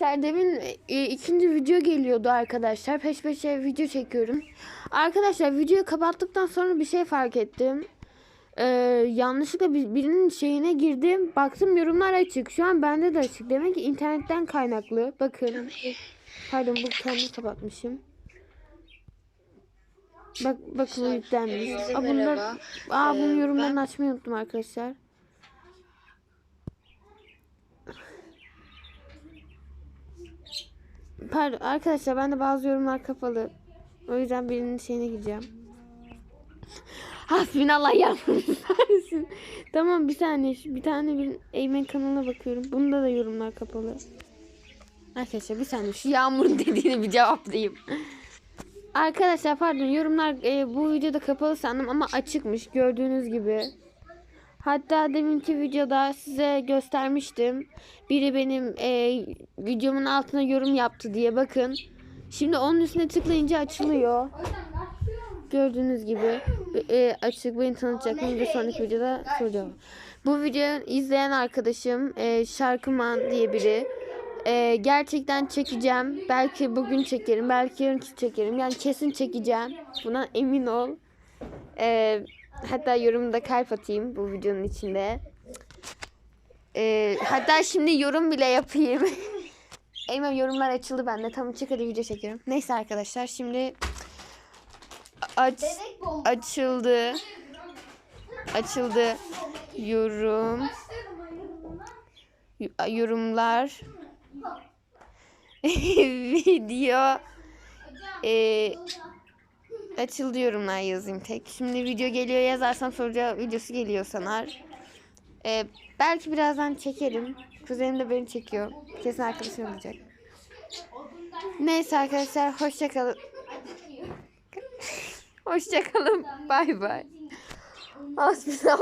Arkadaşlar demin e, ikinci video geliyordu arkadaşlar. Peş peşe video çekiyorum. Arkadaşlar videoyu kapattıktan sonra bir şey fark ettim. Ee, yanlışlıkla bir- birinin şeyine girdim. Baktım yorumlar açık. Şu an bende de açık. Demek ki internetten kaynaklı. Bakın. Pardon bu kendi kapatmışım. Bak bakın yüklenmiş. Aa, bunlar, aa bunun Ee, yorumlarını açmayı unuttum arkadaşlar. Pardon arkadaşlar ben de bazı yorumlar kapalı. O yüzden birinin şeyine gireceğim. Hasbinallah yapmışsın. tamam bir saniye. Bir tane bir Eymen kanalına bakıyorum. Bunda da yorumlar kapalı. Arkadaşlar bir saniye şu Yağmur'un dediğini bir cevaplayayım. Arkadaşlar pardon yorumlar e, bu videoda kapalı sandım ama açıkmış gördüğünüz gibi. Hatta deminki videoda size göstermiştim. Biri benim e, videomun altına yorum yaptı diye bakın. Şimdi onun üstüne tıklayınca açılıyor. Gördüğünüz gibi e, açık beni tanıtacak? Bir sonraki videoda soracağım. Bu videoyu izleyen arkadaşım e, Şarkıman diye biri. E, gerçekten çekeceğim. Belki bugün çekerim, belki yarın çekerim. Yani kesin çekeceğim. Buna emin ol. E, hatta yorumda kalp atayım bu videonun içinde. E, hatta şimdi yorum bile yapayım. Eymen yorumlar açıldı bende. Tamam çık hadi video çekiyorum. Neyse arkadaşlar şimdi aç açıldı. Açıldı. Yorum. Yorumlar. Video. Ee, açıldı yorumlar yazayım tek. Şimdi video geliyor yazarsam sonra videosu geliyor sanar. Ee, belki birazdan çekerim. Kuzenim de beni çekiyor. Kesin arkadaşım olacak. Neyse arkadaşlar hoşçakalın. Hoşçakalın. Bay bay. Hasbinallah.